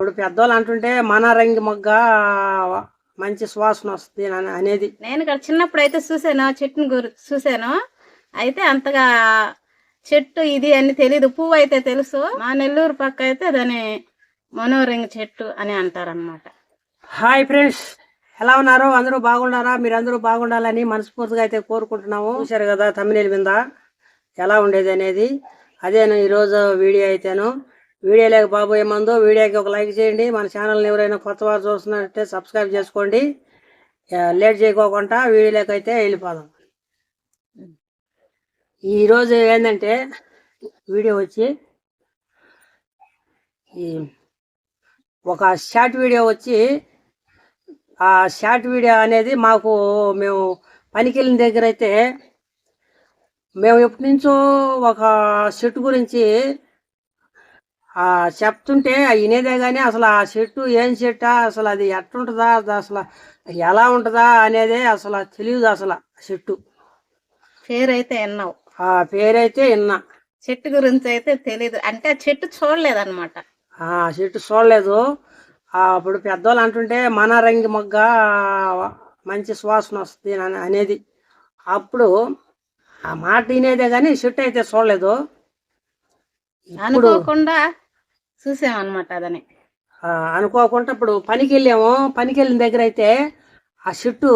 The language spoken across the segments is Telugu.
ఇప్పుడు పెద్దోళ్ళు అంటుంటే మన రంగి మొగ్గ మంచి సువాసన వస్తుంది అని అనేది. నేను ఇక్కడ చిన్నప్పుడు అయితే చూసాను చెట్టుని గురి చూసాను అయితే అంతగా చెట్టు ఇది అని తెలీదు పువ్వు అయితే తెలుసు. మా నెల్లూరు పక్క అయితే దాని మనోరంగ చెట్టు అని అంటారనమాట హాయ్ ఫ్రెండ్స్ ఎలా ఉన్నారు? అందరూ బాగున్నారా? మీరు అందరూ బాగుండాలని మనస్ఫూర్తిగా అయితే కోరుకుంటున్నాము. చూశారు కదా తమిళ మీద ఎలా ఉండేది అనేది. అదే నేను ఈరోజు వీడియో అయితేను. వీడియో లేక బాబోయే మందు వీడియోకి ఒక లైక్ చేయండి. మన ఛానల్ని ఎవరైనా కొత్త వారు చూస్తున్నట్టే సబ్స్క్రైబ్ చేసుకోండి. లేట్ చేయకోకుండా వీడియోలోకి అయితే వెళ్ళిపోదాం. ఈరోజు ఏంటంటే వీడియో వచ్చి ఈ ఒక షార్ట్ వీడియో వచ్చి ఆ షార్ట్ వీడియో అనేది మాకు మేము పనికి వెళ్ళిన దగ్గర అయితే మేము ఎప్పటి నుంచో ఒక షర్ట్ గురించి చెప్తుంటే వినేదే కానీ అసలు ఆ చెట్టు ఏం చెట్టా అసలు అది ఎట్టుంటుందా అది అసలు ఎలా ఉంటుందా అనేదే అసలు తెలియదు అసలు చెట్టు. పేరు అయితే విన్నావు. ఆ పేరైతే విన్నా. చెట్టు గురించి అయితే తెలీదు. అంటే ఆ చెట్టు చూడలేదన్నమాట. ఆ చెట్టు చూడలేదు. అప్పుడు పెద్దోళ్ళు అంటుంటే మన రంగి మొగ్గ మంచి సువాసన వస్తుంది అని అనేది. అప్పుడు ఆ మాట వినేదే కానీ చెట్టు అయితే చూడలేదు. అనుకోకుండా చూసామన్నమాట అదని. అనుకోకుండా ఇప్పుడు పనికి వెళ్ళాము పనికి వెళ్ళిన దగ్గర అయితే ఆ చెట్టు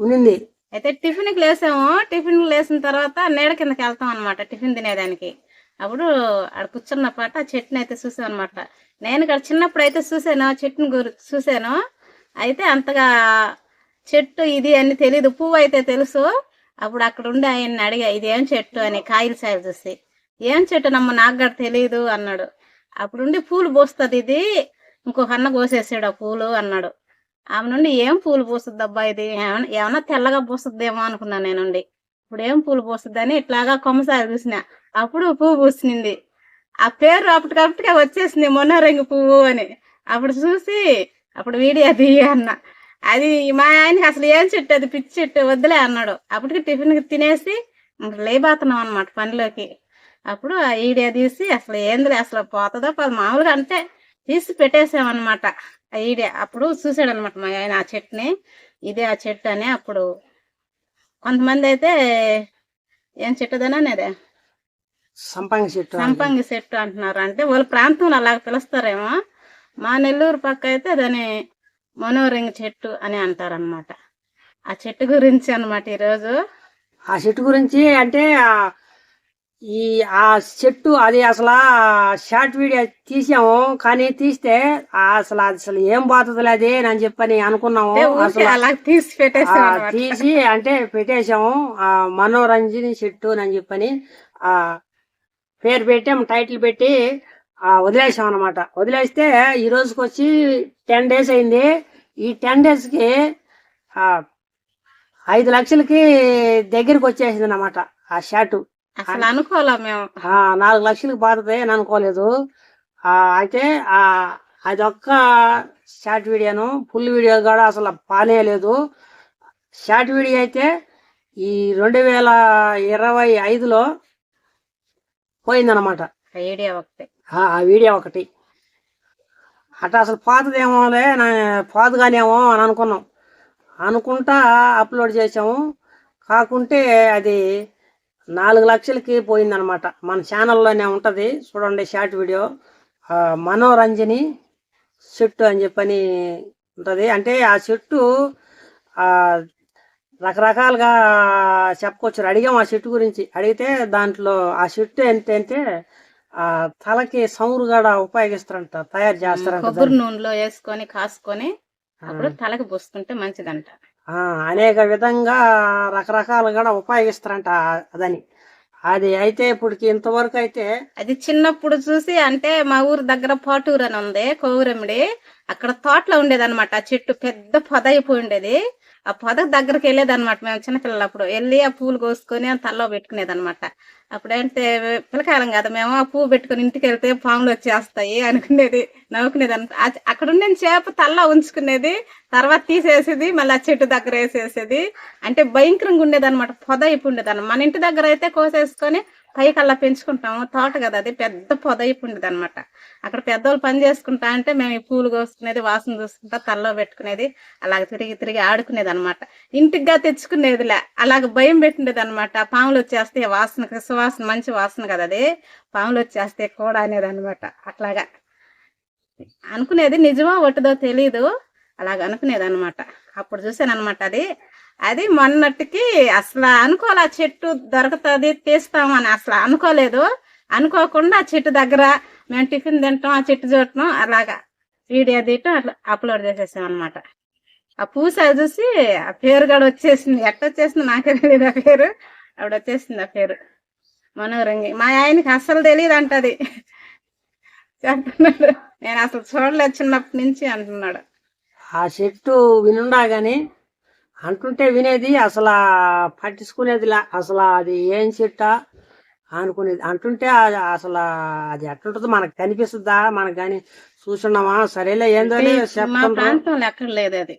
ఉన్నింది. అయితే టిఫిన్కి లేసాము. టిఫిన్ లేసిన తర్వాత నీడ కిందకి వెళ్తాం అనమాట టిఫిన్ తినేదానికి. అప్పుడు ఆడ కూర్చున్న పాట ఆ చెట్టుని అయితే చూసాం అనమాట నేను ఇక్కడ చిన్నప్పుడు అయితే చూసాను చెట్టుని గురి చూసాను. అయితే అంతగా చెట్టు ఇది అని తెలీదు. పువ్వు అయితే తెలుసు. అప్పుడు అక్కడ ఉండి ఆయన్ని అడిగా ఇది చెట్టు? అని కాయలు సాయలు చూసి. ఏం చెట్టు నమ్మ నాకు కూడా తెలియదు అన్నాడు. అప్పుడుండి పూలు పోస్తుంది ఇది. ఇంకొక అన్న కోసేసాడు ఆ పూలు అన్నాడు. ఆమె నుండి ఏం పూలు పూస్తుంది అబ్బా ఇది? ఏమన్నా ఏమన్నా తెల్లగా పూస్తుందేమో అనుకున్నాను నేనుండి ఇప్పుడు ఏం పూలు పూస్తుందని అని ఇట్లాగా కొమ్మసారి చూసిన. అప్పుడు పువ్వు పూసింది ఆ పేరు అప్పటికప్పటికే వచ్చేసింది మొన్నరంగి పువ్వు అని. అప్పుడు చూసి అప్పుడు వీడియో తీయ అన్న. అది మా ఆయనకి అసలు ఏం చెట్టు అది? పిచ్చి చెట్టు వద్దులే అన్నాడు. అప్పటికి టిఫిన్ తినేసి లేబాతున్నాం అనమాట పనిలోకి. అప్పుడు ఆ వీడియో తీసి అసలు ఏందిలే అసలు పోతుందో పోదు మామూలుగా అంటే తీసి పెట్టేసామన్నమాట ఆ ఈడే అప్పుడు చూసాడు అనమాట మా ఆయన ఆ చెట్టుని. ఇదే ఆ చెట్టు అని అప్పుడు కొంతమంది అయితే ఏం చెట్టుదనా అనేది? సంపంగి చెట్టు సంపంగి చెట్టు అంటున్నారు. అంటే వాళ్ళ ప్రాంతంలో అలాగ పిలుస్తారేమో. మా నెల్లూరు పక్క అయితే దాని మనోరంగ చెట్టు అని అంటారనమాట ఆ చెట్టు గురించి అనమాట ఈరోజు. ఆ చెట్టు గురించి అంటే ఈ ఆ చెట్టు అది అసలు షార్ట్ వీడియో తీసాము కానీ తీస్తే అసలు అది అసలు ఏం పోతుంది అది అని చెప్పని అనుకున్నాము. అసలు అలా తీసి ఆ, పెట్టేసాం అనమాట తీసి అంటే పెట్టేశాము ఆ మనోరంజని చెట్టు అని చెప్పని ఆ పేరు పెట్టాం టైటిల్ పెట్టి ఆ వదిలేసాం అనమాట వదిలేస్తే ఈ రోజుకి వచ్చి టెన్ డేస్ అయింది. ఈ టెన్ డేస్కి ఆ ఐదు లక్షలకి దగ్గరికి వచ్చేసింది అనమాట ఆ షాటు. అసలు అనుకోలే మేము? నాలుగు లక్షలకు బాధతే అని అనుకోలేదు. అయితే ఆ అదొక్క షార్ట్ వీడియోను ఫుల్ వీడియో కూడా అసలు పానే లేదు షార్ట్ వీడియో అయితే ఈ రెండు వేల ఇరవై ఐదులో పోయిందనమాట ఐడియా ఒకటి. ఆ వీడియో ఒకటి. అట్లా అసలు పాతదేమోలే పాతగానేమో అని అనుకున్నాం. అనుకుంటా అప్లోడ్ చేసాము కాకుంటే అది నాలుగు లక్షలకి పోయిందనమాట. మన ఛానల్లోనే ఉంటుంది. చూడండి షార్ట్ వీడియో. మనోరంజని చెట్టు అని చెప్పని ఉంటుంది. అంటే ఆ చెట్టు రకరకాలుగా చెప్పుకోవచ్చు అడిగాం ఆ చెట్టు గురించి. అడిగితే దాంట్లో ఆ చెట్టు ఎంత అంటే ఆ తలకి సౌరు కూడా ఉపయోగిస్తారంట తయారు చేస్తారంట కొబ్బరి నూనెలో వేసుకొని కాసుకొని అప్పుడు తలకి పోసుకుంటే మంచిదంట. అనేక విధంగా రకరకాలు కూడా ఉపయోగిస్తారంట అదని. అది అయితే ఇప్పటికి ఇంతవరకు అయితే అది చిన్నప్పుడు చూసి అంటే మా ఊరు దగ్గర పాటూరు అని ఉంది కోవురమిడి. అక్కడ తోటలో ఉండేదన్నమాట. ఆ చెట్టు పెద్ద పొద అయిపోయి ఉండేది. ఆ పొద దగ్గరికి వెళ్ళేదన్నమాట మేము చిన్నపిల్లలప్పుడు. వెళ్ళి ఆ పూలు కోసుకొని ఆ తల్లో పెట్టుకునేది అనమాట అప్పుడంటే పిల్లకాయలం కదా మేము ఆ పువ్వు పెట్టుకుని ఇంటికి వెళ్తే పాములు వచ్చేస్తాయి అనుకునేది నవ్వుకునేది అనమాట అక్కడ ఉండే చేప తల్ల ఉంచుకునేది తర్వాత తీసేసేది మళ్ళీ ఆ చెట్టు దగ్గర వేసేసేది. అంటే భయంకరంగా ఉండేదన్నమాట. పొద అయిపోయి ఉండేదన్నమాట. మన ఇంటి దగ్గర అయితే కోసేసుకొని పైకల్లా పెంచుకుంటాము. తోట కదా అది పెద్ద పొదయిపు ఉండేది అనమాట అక్కడ పెద్దోళ్ళు పని చేసుకుంటా అంటే మేము ఈ పూలు కోసుకునేది వాసన చూసుకుంటా తల్లో పెట్టుకునేది అలాగ తిరిగి తిరిగి ఆడుకునేది అనమాట ఇంటిగా తెచ్చుకునేదిలే అలాగ భయం పెట్టిండేది అనమాట పాములు వచ్చేస్తే వాసన సువాసన మంచి వాసన కదా అది. పాములు వచ్చేస్తే కూడా అనేది అనమాట అట్లాగా అనుకునేది నిజమో ఒట్టిదో తెలీదు. అలాగ అనుకునేది అనమాట అప్పుడు చూసాను అనమాట అది. అది మొన్నటికి అసలు అనుకోలే ఆ చెట్టు దొరుకుతుంది తీస్తామని అసలు అనుకోలేదు. అనుకోకుండా ఆ చెట్టు దగ్గర మేము టిఫిన్ తింటాం ఆ చెట్టు చూడటం అలాగా వీడియో తీయటం అట్లా అప్లోడ్ చేసేసాం అనమాట ఆ పూస చూసి ఆ పేరు కూడా వచ్చేసింది. ఎట్ట వచ్చేసింది నాకే తెలియదు ఆ పేరు. ఆవిడ వచ్చేసింది ఆ పేరు. మనోరంగి. మా ఆయనకి అస్సలు తెలియదు అంటది చెప్తున్నాడు. నేను అసలు చూడలేదు చిన్నప్పటి నుంచి అంటున్నాడు. ఆ చెట్టు వినుండా గాని అంటుంటే వినేది అసలు పట్టించుకునేదిలా అసలు అది ఏం చెట్టా అనుకునేది. అంటుంటే అసలు అది ఎట్లుంటుందో మనకు కనిపిస్తుందా? మనకు కానీ చూసున్నామా సరేలే ఏందో ప్రాంతంలో ఎక్కడ లేదు అది.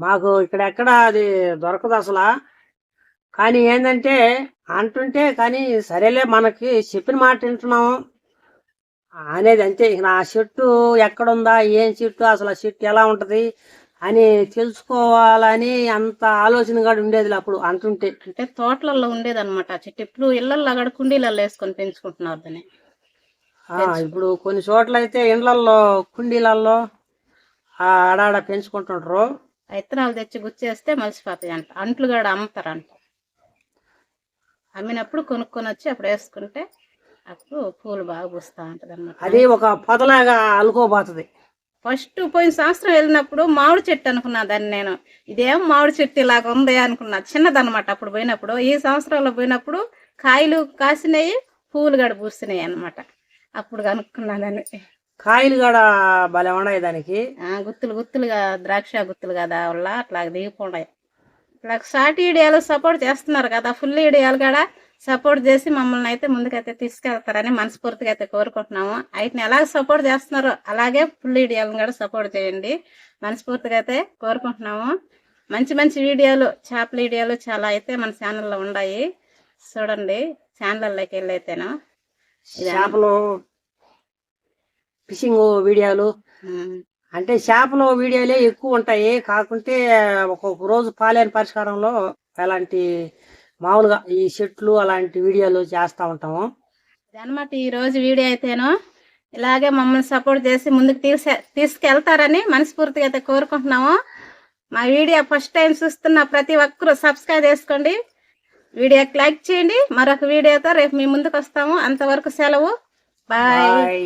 మాకు ఇక్కడ ఎక్కడ అది దొరకదు అసలు. కానీ ఏంటంటే అంటుంటే కానీ సరేలే మనకి చెప్పిన మాట వింటున్నాము. అనేది అంతే. నా చెట్టు ఎక్కడుందా? ఏం చెట్టు? అసలు ఆ చెట్టు ఎలా ఉంటది? అని తెలుసుకోవాలని అంత ఆలోచన కూడా ఉండేది అప్పుడు అంటుంటే. అంటే తోటలలో ఉండేది అనమాట చెట్టు ఇప్పుడు ఇళ్ళలో అక్కడ కుండీలలో వేసుకొని పెంచుకుంటున్నారు దాన్ని. ఇప్పుడు కొన్ని చోట్ల అయితే ఇండ్లల్లో కుండీలల్లో ఆ ఆడాడ పెంచుకుంటుంటారు విత్తనాలు తెచ్చి గుచ్చేస్తే మలిసిపోతాయి అంట. అంట్లు కూడా అమ్ముతారంట. అమ్మినప్పుడు కొనుక్కొని వచ్చి అప్పుడు వేసుకుంటే అప్పుడు పూలు బాగా పూస్తా ఉంటది అనమాట అది ఒక పొదలాగా అలుకోబోతుంది. ఫస్ట్ పోయిన సంవత్సరం వెళ్ళినప్పుడు మామిడి చెట్టు అనుకున్నా దాన్ని నేను. ఇదేం మామిడి చెట్టు ఇలాగ ఉంది అనుకున్నా. చిన్నదన్నమాట అప్పుడు పోయినప్పుడు. ఈ సంవత్సరంలో పోయినప్పుడు కాయలు కాసినాయి పూలు గడ పూసినాయి అన్నమాట. అప్పుడు కనుక్కున్నా దాన్ని. కాయలు కూడా భలే ఉన్నాయి దానికి. గుత్తులు గుత్తులుగా ద్రాక్ష గుత్తులు కదా వల్ల అట్లా దిగిపోయి ఇట్లా షార్ట్ వీడియోలు సపోర్ట్ చేస్తున్నారు కదా ఫుల్ వీడియోలు కూడా సపోర్ట్ చేసి మమ్మల్ని అయితే ముందుకైతే తీసుకెళ్తారని మనస్ఫూర్తిగా అయితే కోరుకుంటున్నాము. వాటిని ఎలా సపోర్ట్ చేస్తున్నారో అలాగే ఫుల్ వీడియోలను కూడా సపోర్ట్ చేయండి. మనస్ఫూర్తిగా అయితే కోరుకుంటున్నాము. మంచి మంచి వీడియోలు చేపల వీడియోలు చాలా అయితే మన ఛానల్లో ఉన్నాయి. చూడండి ఛానల్లోకి వెళ్ళి అయితేను చేపలు ఫిషింగ్ వీడియోలు. అంటే చేపలు వీడియోలే ఎక్కువ ఉంటాయి. కాకుంటే ఒక్కొక్క రోజు పాలేని పరిష్కారంలో అలాంటి మామూలుగా ఈ చెట్లు అలాంటి వీడియోలు చేస్తూ ఉంటాము. అనమాట ఈ రోజు వీడియో అయితేను ఇలాగే మమ్మల్ని సపోర్ట్ చేసి ముందుకు తీసే తీసుకెళ్తారని మనస్ఫూర్తిగా అయితే కోరుకుంటున్నాము. మా వీడియో ఫస్ట్ టైం చూస్తున్న ప్రతి ఒక్కరూ సబ్స్క్రైబ్ చేసుకోండి. వీడియోకి లైక్ చేయండి. మరొక వీడియోతో రేపు మీ ముందుకు వస్తాము. అంతవరకు సెలవు. బాయ్.